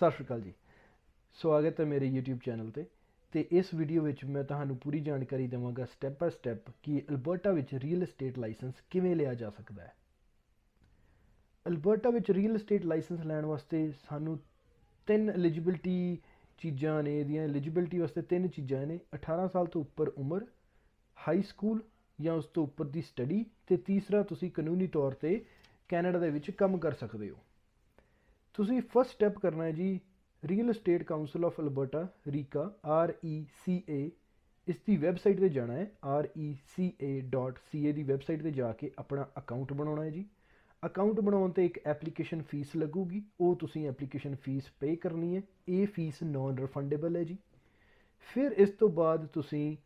ਸਤਿ ਸ਼੍ਰੀ ਅਕਾਲ ਜੀ। ਸਵਾਗਤ ਹੈ ਮੇਰੇ YouTube ਚੈਨਲ ਤੇ ਤੇ ਇਸ ਵੀਡੀਓ ਵਿੱਚ ਮੈਂ ਤੁਹਾਨੂੰ ਪੂਰੀ ਜਾਣਕਾਰੀ ਦੇਵਾਂਗਾ ਸਟੈਪ ਬਾਏ ਸਟੈਪ ਕਿ ਅਲਬਰਟਾ ਵਿੱਚ ਰੀਅਲ ਏਸਟੇਟ ਲਾਇਸੈਂਸ ਕਿਵੇਂ ਲਿਆ ਜਾ ਸਕਦਾ ਹੈ। ਅਲਬਰਟਾ ਵਿੱਚ ਰੀਅਲ ਏਸਟੇਟ ਲਾਇਸੈਂਸ ਲੈਣ ਵਾਸਤੇ ਸਾਨੂੰ ਤਿੰਨ ਐਲੀਜੀਬਿਲਟੀ ਚੀਜ਼ਾਂ ਨੇ, ਇਹਦੀਆਂ ਐਲੀਜੀਬਿਲਟੀ ਵਾਸਤੇ ਤਿੰਨ ਚੀਜ਼ਾਂ ਨੇ। 18 ਸਾਲ ਤੋਂ ਉੱਪਰ ਉਮਰ ਹਾਈ ਸਕੂਲ ਜਾਂ ਉਸ ਤੋਂ ਉੱਪਰ ਦੀ ਸਟੱਡੀ ਤੇ ਤੀਸਰਾ ਤੁਸੀਂ ਕਾਨੂੰਨੀ ਤੌਰ ਤੇ ਕੈਨੇਡਾ ਦੇ ਵਿੱਚ ਕੰਮ ਕਰ ਸਕਦੇ ਹੋ। ਤੁਸੀਂ ਫਸਟ ਸਟੈਪ ਕਰਨਾ ਹੈ ਜੀ real estate council of Alberta RECA R E C A ਇਸ ਦੀ ਵੈਬਸਾਈਟ ਤੇ ਜਾਣਾ ਹੈ reca.ca ਦੀ ਵੈਬਸਾਈਟ ਤੇ ਜਾ ਕੇ ਆਪਣਾ ਅਕਾਊਂਟ ਬਣਾਉਣਾ ਹੈ ਜੀ। ਅਕਾਊਂਟ ਬਣਾਉਣ ਤੇ ਇੱਕ ਐਪਲੀਕੇਸ਼ਨ ਫੀਸ ਲੱਗੂਗੀ, ਉਹ ਤੁਸੀਂ ਐਪਲੀਕੇਸ਼ਨ ਫੀਸ ਪੇ ਕਰਨੀ ਹੈ, ਇਹ ਫੀਸ ਨਾਨ ਰਿਫੰਡੇਬਲ ਹੈ ਜੀ। ਫਿਰ ਇਸ ਤੋਂ ਬਾਅਦ ਤੁਸੀਂ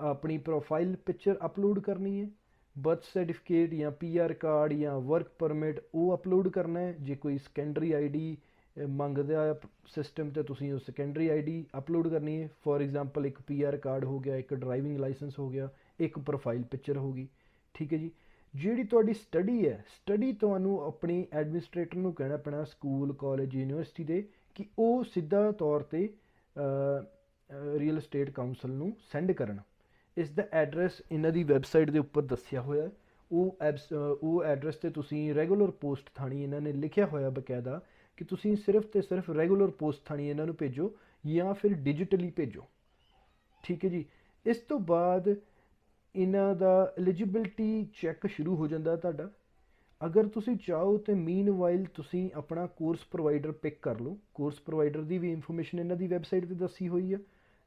ਆਪਣੀ ਪ੍ਰੋਫਾਈਲ ਪਿਕਚਰ ਅਪਲੋਡ ਕਰਨੀ ਹੈ ਬਰਥ ਸਰਟੀਫਿਕੇਟ ਜਾਂ ਪੀਆਰ ਕਾਰਡ ਜਾਂ ਵਰਕ ਪਰਮਿਟ ਉਹ ਅਪਲੋਡ ਕਰਨਾ ਹੈ। ਜੇ ਕੋਈ ਸੈਕੰਡਰੀ ਆਈਡੀ ਮੰਗਦਾ ਹੈ ਸਿਸਟਮ ਤੇ, ਤੁਸੀਂ ਉਹ ਸੈਕੰਡਰੀ ਆਈਡੀ ਅਪਲੋਡ ਕਰਨੀ ਹੈ। ਫੋਰ ਐਗਜ਼ਾਮਪਲ ਇੱਕ ਪੀਆਰ ਕਾਰਡ ਹੋ ਗਿਆ, ਇੱਕ ਡਰਾਈਵਿੰਗ ਲਾਇਸੈਂਸ ਹੋ ਗਿਆ, ਇੱਕ ਪ੍ਰੋਫਾਈਲ ਪਿਕਚਰ ਹੋ ਗਈ। ਠੀਕ ਹੈ ਜੀ? ਜਿਹੜੀ ਤੁਹਾਡੀ ਸਟੱਡੀ ਹੈ ਸਟੱਡੀ ਤੁਹਾਨੂੰ ਆਪਣੀ ਐਡਮਿਨਿਸਟ੍ਰੇਟਰ ਨੂੰ ਕਹਿਣਾ ਪੈਣਾ ਸਕੂਲ ਕਾਲਜ ਯੂਨੀਵਰਸਿਟੀ ਦੇ ਕਿ ਉਹ ਸਿੱਧਾ ਤੌਰ ਤੇ ਰੀਅਲ ਏਸਟੇਟ ਕਾਉਂਸਲ ਨੂੰ ਸੈਂਡ ਕਰਨ। ਇਸ ਦਾ ਐਡਰੈਸ ਇਹਨਾਂ ਦੀ ਵੈਬਸਾਈਟ ਦੇ ਉੱਪਰ ਦੱਸਿਆ ਹੋਇਆ ਉਹ ਐਬਸ ਉਹ ਐਡਰੈਸ ਤੇ ਤੁਸੀਂ ਰੈਗੂਲਰ ਪੋਸਟ ਥਾਣੀ ਇਹਨਾਂ ਨੇ ਲਿਖਿਆ ਹੋਇਆ ਬਕਾਇਦਾ ਕਿ ਤੁਸੀਂ ਸਿਰਫ ਤੇ ਸਿਰਫ ਰੈਗੂਲਰ ਪੋਸਟ ਥਾਣੀ ਇਹਨਾਂ ਨੂੰ ਭੇਜੋ ਜਾਂ ਫਿਰ ਡਿਜੀਟਲੀ ਭੇਜੋ। ਠੀਕ ਹੈ ਜੀ। ਇਸ ਤੋਂ ਬਾਅਦ ਇਹਨਾਂ ਦਾ ਐਲੀਜੀਬਿਲਟੀ ਚੈੱਕ ਸ਼ੁਰੂ ਹੋ ਜਾਂਦਾ ਤੁਹਾਡਾ। ਅਗਰ ਤੁਸੀਂ ਚਾਹੋ ਤੇ ਮੀਨਵਾਈਲ ਤੁਸੀਂ ਆਪਣਾ ਕੋਰਸ ਪ੍ਰੋਵਾਈਡਰ ਪਿਕ ਕਰ ਲਓ। ਕੋਰਸ ਪ੍ਰੋਵਾਈਡਰ ਦੀ ਵੀ ਇਨਫੋਰਮੇਸ਼ਨ ਇਹਨਾਂ ਦੀ ਵੈਬਸਾਈਟ ਤੇ ਦੱਸੀ ਹੋਈ ਆ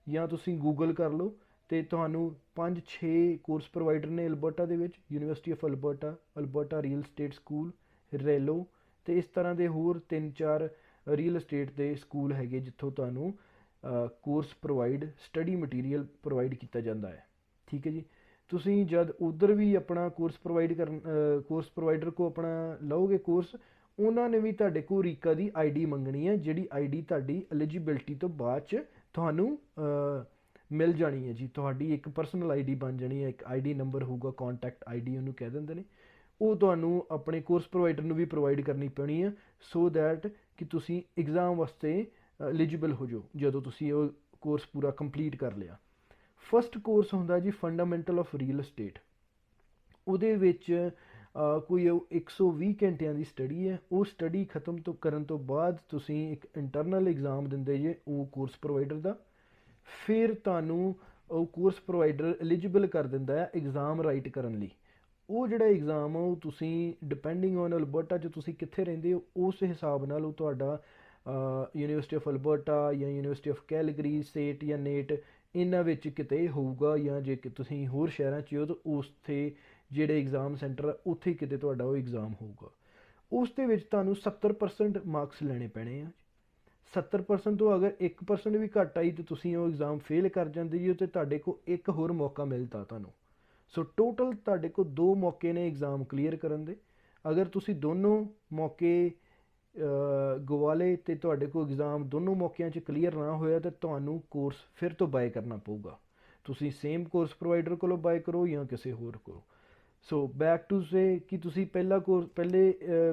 ਜਾਂ ਤੁਸੀਂ ਗੂਗਲ ਕਰ ਲਓ। ਅਤੇ ਤੁਹਾਨੂੰ 5-6 ਕੋਰਸ ਪ੍ਰੋਵਾਈਡਰ ਨੇ ਅਲਬਰਟਾ ਦੇ ਵਿੱਚ university of Alberta Alberta real estate school ਰੈਲੋ ਅਤੇ ਇਸ ਤਰ੍ਹਾਂ ਦੇ ਹੋਰ 3-4 ਰੀਅਲ ਏਸਟੇਟ ਦੇ ਸਕੂਲ ਹੈਗੇ ਜਿੱਥੋਂ ਤੁਹਾਨੂੰ course provide study material provide ਕੀਤਾ ਜਾਂਦਾ ਹੈ। ਠੀਕ ਹੈ ਜੀ? ਤੁਸੀਂ ਜਦ ਉਧਰ ਵੀ ਆਪਣਾ ਕੋਰਸ ਪ੍ਰੋਵਾਈਡ ਕਰਨ ਕੋਰਸ ਪ੍ਰੋਵਾਈਡਰ ਕੋ ਆਪਣਾ ਲਓਗੇ ਕੋਰਸ ਉਹਨਾਂ ਨੇ ਵੀ ਤੁਹਾਡੇ ਕੋਲ ਰੀਕਾ ਦੀ ਆਈਡੀ ਮੰਗਣੀ ਹੈ, ਜਿਹੜੀ ਆਈਡੀ ਤੁਹਾਡੀ ਐਲੀਜੀਬਿਲਟੀ ਤੋਂ ਬਾਅਦ ਚ ਤੁਹਾਨੂੰ ਮਿਲ ਜਾਣੀ ਹੈ ਜੀ। ਤੁਹਾਡੀ ਇੱਕ ਪਰਸਨਲ ਆਈਡੀ ਬਣ ਜਾਣੀ ਹੈ। ਇੱਕ ਆਈਡੀ ਨੰਬਰ ਹੋਊਗਾ ਕੰਟੈਕਟ ਆਈਡੀ ਉਹਨੂੰ ਕਹਿ ਦਿੰਦੇ ਨੇ। ਉਹ ਤੁਹਾਨੂੰ ਆਪਣੇ ਕੋਰਸ ਪ੍ਰੋਵਾਈਡਰ ਨੂੰ ਵੀ ਪ੍ਰੋਵਾਈਡ ਕਰਨੀ ਪੈਣੀ ਹੈ ਸੋ ਦੈਟ ਕਿ ਤੁਸੀਂ ਐਗਜ਼ਾਮ ਵਾਸਤੇ ਐਲੀਜੀਬਲ ਹੋ ਜਾਓ, ਜਦੋਂ ਤੁਸੀਂ ਉਹ ਕੋਰਸ ਪੂਰਾ ਕੰਪਲੀਟ ਕਰ ਲਿਆ। ਫਸਟ ਕੋਰਸ ਹੁੰਦਾ ਜੀ ਫੰਡਾਮੈਂਟਲ ਆਫ ਰੀਅਲ ਏਸਟੇਟ ਉਹਦੇ ਵਿੱਚ ਕੋਈ 120 ਘੰਟਿਆਂ ਦੀ ਸਟੱਡੀ ਹੈ। ਉਹ ਸਟੱਡੀ ਖਤਮ ਤੋਂ ਕਰਨ ਤੋਂ ਬਾਅਦ ਤੁਸੀਂ ਇੱਕ ਇੰਟਰਨਲ ਐਗਜ਼ਾਮ ਦਿੰਦੇ ਜੇ ਉਹ ਕੋਰਸ ਪ੍ਰੋਵਾਈਡਰ ਦਾ। ਫਿਰ ਤੁਹਾਨੂੰ ਉਹ ਕੋਰਸ ਪ੍ਰੋਵਾਈਡਰ ਐਲੀਜੀਬਲ ਕਰ ਦਿੰਦਾ ਹੈ ਐਗਜ਼ਾਮ ਰਾਈਟ ਕਰਨ ਲਈ। ਉਹ ਜਿਹੜਾ ਐਗਜ਼ਾਮ ਆ, ਉਹ ਤੁਸੀਂ ਡਿਪੈਂਡਿੰਗ ਔਨ ਅਲਬਰਟਾ 'ਚ ਤੁਸੀਂ ਕਿੱਥੇ ਰਹਿੰਦੇ ਹੋ, ਉਸ ਹਿਸਾਬ ਨਾਲ ਉਹ ਤੁਹਾਡਾ ਯੂਨੀਵਰਸਿਟੀ ਆਫ ਅਲਬਰਟਾ ਜਾਂ ਯੂਨੀਵਰਸਿਟੀ ਆਫ ਕੈਲਗਰੀ ਸੇਟ ਜਾਂ ਨੇਟ ਇਹਨਾਂ ਵਿੱਚ ਕਿਤੇ ਹੋਊਗਾ ਜਾਂ ਜੇ ਕਿ ਤੁਸੀਂ ਹੋਰ ਸ਼ਹਿਰਾਂ 'ਚ ਹੋ ਤਾਂ ਉਸ ਜਿਹੜੇ ਐਗਜ਼ਾਮ ਸੈਂਟਰ ਉੱਥੇ ਕਿਤੇ ਤੁਹਾਡਾ ਉਹ ਐਗਜ਼ਾਮ ਹੋਊਗਾ। ਉਸ ਦੇ ਵਿੱਚ ਤੁਹਾਨੂੰ 70% ਮਾਰਕਸ ਲੈਣੇ ਪੈਣੇ ਆ। 70% ਤੋਂ ਅਗਰ 1% ਵੀ ਘੱਟ ਆਈ ਤੇ ਤੁਸੀਂ ਉਹ ਐਗਜ਼ਾਮ ਫੇਲ ਕਰ ਜਾਂਦੇ ਜੀ ਤੇ ਤੁਹਾਡੇ ਕੋਲ ਇੱਕ ਹੋਰ ਮੌਕਾ ਮਿਲਦਾ ਤੁਹਾਨੂੰ। ਸੋ ਟੋਟਲ ਤੁਹਾਡੇ ਕੋਲ ਦੋ ਮੌਕੇ ਨੇ ਐਗਜ਼ਾਮ ਕਲੀਅਰ ਕਰਨ ਦੇ। ਅਗਰ ਤੁਸੀਂ ਦੋਨੋਂ ਮੌਕੇ ਗਵਾਲੇ ਤੇ ਤੁਹਾਡੇ ਕੋਲ ਐਗਜ਼ਾਮ ਦੋਨੋਂ ਮੌਕਿਆਂ 'ਚ ਕਲੀਅਰ ਨਾ ਹੋਇਆ ਤਾਂ ਤੁਹਾਨੂੰ ਕੋਰਸ ਫਿਰ ਤੋਂ ਬਾਏ ਕਰਨਾ ਪਊਗਾ। ਤੁਸੀਂ ਸੇਮ ਕੋਰਸ ਪ੍ਰੋਵਾਈਡਰ ਕੋਲੋਂ ਬਾਏ ਕਰੋ ਜਾਂ ਕਿਸੇ ਹੋਰ ਕੋਲੋਂ। ਸੋ ਬੈਕ ਟੂ ਸੇ ਕਿ ਤੁਸੀਂ ਪਹਿਲਾ ਕੋਰਸ ਪਹਿਲੇ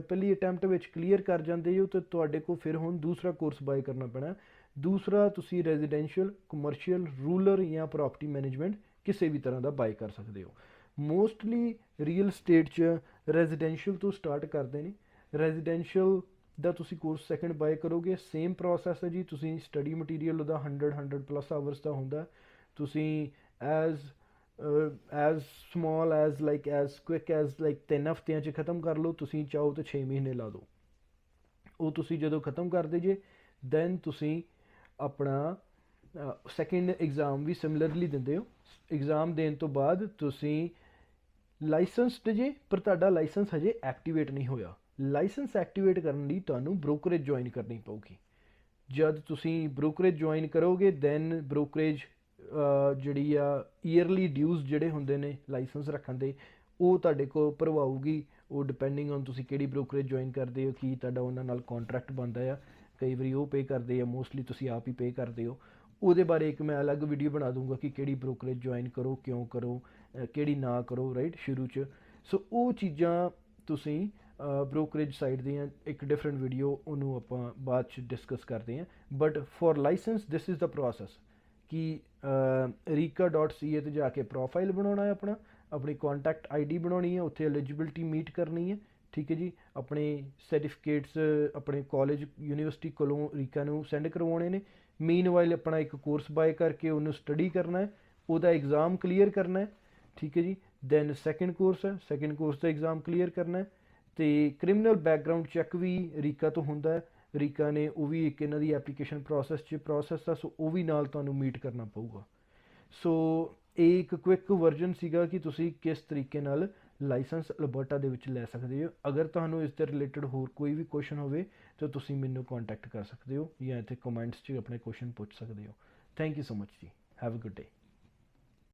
ਪਹਿਲੀ ਅਟੈਂਪਟ ਵਿੱਚ ਕਲੀਅਰ ਕਰ ਜਾਂਦੇ ਹੋ ਤੇ ਤੁਹਾਡੇ ਕੋਲ ਫਿਰ ਹੁਣ ਦੂਸਰਾ ਕੋਰਸ ਬਾਏ ਕਰਨਾ ਪੈਣਾ। ਦੂਸਰਾ, ਤੁਸੀਂ ਰੈਜ਼ੀਡੈਂਸ਼ੀਅਲ ਕਮਰਸ਼ੀਅਲ ਰੂਰਲ ਜਾਂ ਪ੍ਰਾਪਰਟੀ ਮੈਨੇਜਮੈਂਟ ਕਿਸੇ ਵੀ ਤਰ੍ਹਾਂ ਦਾ ਬਾਏ ਕਰ ਸਕਦੇ ਹੋ। ਮੋਸਟਲੀ ਰੀਅਲ ਸਟੇਟ 'ਚ ਰੈਜ਼ੀਡੈਂਸ਼ੀਅਲ ਤੋਂ ਸਟਾਰਟ ਕਰਦੇ ਨੇ। ਰੈਜ਼ੀਡੈਂਸ਼ੀਅਲ ਦਾ ਤੁਸੀਂ ਕੋਰਸ ਸੈਕੰਡ ਬਾਏ ਕਰੋਗੇ। ਸੇਮ ਪ੍ਰੋਸੈਸ ਹੈ ਜੀ, ਤੁਸੀਂ ਸਟੱਡੀ ਮਟੀਰੀਅਲ ਉਹਦਾ 100 100 ਪਲੱਸ ਆਵਰਸ ਦਾ ਹੁੰਦਾ। ਤੁਸੀਂ as as small as like as quick as like ਤਿੰਨ ਹਫ਼ਤਿਆਂ 'ਚ ਖਤਮ ਕਰ ਲਓ, ਤੁਸੀਂ ਚਾਹੋ ਤਾਂ 6 ਮਹੀਨੇ ਲਾ ਦਿਓ। ਉਹ ਤੁਸੀਂ ਜਦੋਂ ਖਤਮ ਕਰਦੇ ਜੇ ਦੈਨ ਤੁਸੀਂ ਆਪਣਾ ਸੈਕਿੰਡ ਐਗਜ਼ਾਮ ਵੀ ਸਿਮਿਲਰਲੀ ਦਿੰਦੇ ਹੋ। ਐਗਜ਼ਾਮ ਦੇਣ ਤੋਂ ਬਾਅਦ ਤੁਸੀਂ ਲਾਇਸੈਂਸਡ ਜੇ, ਪਰ ਤੁਹਾਡਾ ਲਾਇਸੈਂਸ ਹਜੇ ਐਕਟੀਵੇਟ ਨਹੀਂ ਹੋਇਆ। ਲਾਇਸੈਂਸ ਐਕਟੀਵੇਟ ਕਰਨ ਲਈ ਤੁਹਾਨੂੰ ਬ੍ਰੋਕਰੇਜ ਜੁਆਇਨ ਕਰਨੀ ਪਊਗੀ। ਜਦ ਤੁਸੀਂ ਬ੍ਰੋਕਰੇਜ ਜੁਆਇਨ ਕਰੋਗੇ ਦੈਨ ਬ੍ਰੋਕਰੇਜ ਜਿਹੜੀ ਆ ਈਅਰਲੀ ਡਿਊਜ਼ ਜਿਹੜੇ ਹੁੰਦੇ ਨੇ ਲਾਇਸੈਂਸ ਰੱਖਣ ਦੇ, ਉਹ ਤੁਹਾਡੇ ਕੋਲ ਭਰਵਾਊਗੀ। ਉਹ ਡਿਪੈਂਡਿੰਗ ਔਨ ਤੁਸੀਂ ਕਿਹੜੀ ਬ੍ਰੋਕਰੇਜ ਜੁਆਇਨ ਕਰਦੇ ਹੋ, ਕੀ ਤੁਹਾਡਾ ਉਹਨਾਂ ਨਾਲ ਕੰਟਰੈਕਟ ਬਣਦਾ ਆ। ਕਈ ਵਾਰੀ ਉਹ ਪੇ ਕਰਦੇ ਆ ਮੋਸਟਲੀ ਤੁਸੀਂ ਆਪ ਹੀ ਪੇ ਕਰਦੇ ਹੋ। ਉਹਦੇ ਬਾਰੇ ਇੱਕ ਮੈਂ ਅਲੱਗ ਵੀਡੀਓ ਬਣਾ ਦੂੰਗਾ ਕਿ ਕਿਹੜੀ ਬ੍ਰੋਕਰੇਜ ਜੁਆਇਨ ਕਰੋ, ਕਿਉਂ ਕਰੋ ਕਿਹੜੀ ਨਾ ਕਰੋ ਰਾਈਟ ਸ਼ੁਰੂ 'ਚ। ਸੋ ਉਹ ਚੀਜ਼ਾਂ ਤੁਸੀਂ ਬ੍ਰੋਕਰੇਜ ਸਾਈਡ ਦੀਆਂ ਇੱਕ ਡਿਫਰੈਂਟ ਵੀਡੀਓ ਉਹਨੂੰ ਆਪਾਂ ਬਾਅਦ ਚ ਡਿਸਕਸ ਕਰਦੇ ਹਾਂ but for licence this is the process ਕਿ ਰੀਕਾ.ca ਤੇ ਜਾ ਕੇ ਪ੍ਰੋਫਾਈਲ ਬਣਾਉਣਾ ਹੈ ਆਪਣਾ, ਆਪਣੀ ਕੰਟੈਕਟ ਆਈਡੀ ਬਣਾਉਣੀ ਹੈ, ਉੱਥੇ ਐਲੀਜੀਬਿਲਟੀ ਮੀਟ ਕਰਨੀ ਹੈ, ਠੀਕ ਹੈ ਜੀ? ਆਪਣੇ ਸਰਟੀਫਿਕੇਟਸ ਆਪਣੇ ਕਾਲਜ ਯੂਨੀਵਰਸਿਟੀ ਕੋਲੋਂ ਰੀਕਾ ਨੂੰ ਸੈਂਡ ਕਰਵਾਉਣੇ ਨੇ। ਮੀਨਵਾਈਲ ਆਪਣਾ ਇੱਕ ਕੋਰਸ ਬਾਏ ਕਰਕੇ ਉਹਨੂੰ ਸਟੱਡੀ ਕਰਨਾ ਹੈ, ਉਹਦਾ ਐਗਜ਼ਾਮ ਕਲੀਅਰ ਕਰਨਾ ਹੈ, ਠੀਕ ਹੈ ਜੀ? ਦੈਨ ਸੈਕੰਡ ਕੋਰਸ ਹੈ ਸੈਕੰਡ ਕੋਰਸ ਦਾ ਐਗਜ਼ਾਮ ਕਲੀਅਰ ਕਰਨਾ ਹੈ। ਤੇ ਕ੍ਰਿਮੀਨਲ ਬੈਕਗ੍ਰਾਉਂਡ ਚੈੱਕ ਵੀ ਰੀਕਾ ਤੋਂ ਹੁੰਦਾ ਹੈ। ਤਰੀਕਾ ਨੇ ਉਹ ਵੀ ਇੱਕ ਇਹਨਾਂ ਦੀ ਐਪਲੀਕੇਸ਼ਨ ਪ੍ਰੋਸੈਸ 'ਚ ਪ੍ਰੋਸੈਸ ਆ, ਸੋ ਉਹ ਵੀ ਨਾਲ ਤੁਹਾਨੂੰ ਮੀਟ ਕਰਨਾ ਪਊਗਾ। ਸੋ ਇਹ ਇੱਕ ਕੁਇਕ ਵਰਜ਼ਨ ਸੀਗਾ ਕਿ ਤੁਸੀਂ ਕਿਸ ਤਰੀਕੇ ਨਾਲ ਲਾਇਸੈਂਸ ਅਲਬਰਟਾ ਦੇ ਵਿੱਚ ਲੈ ਸਕਦੇ ਹੋ। ਅਗਰ ਤੁਹਾਨੂੰ ਇਸ ਦੇ ਰਿਲੇਟਡ ਹੋਰ ਕੋਈ ਵੀ ਕੁਐਸਚਨ ਹੋਵੇ, ਤਾਂ ਤੁਸੀਂ ਮੈਨੂੰ ਕੰਟੈਕਟ ਕਰ ਸਕਦੇ ਹੋ ਜਾਂ ਇੱਥੇ ਕਮੈਂਟਸ 'ਚ ਆਪਣੇ ਕੁਐਸਚਨ ਪੁੱਛ ਸਕਦੇ ਹੋ। ਥੈਂਕ ਯੂ ਸੋ ਮਚ ਜੀ। Have a good day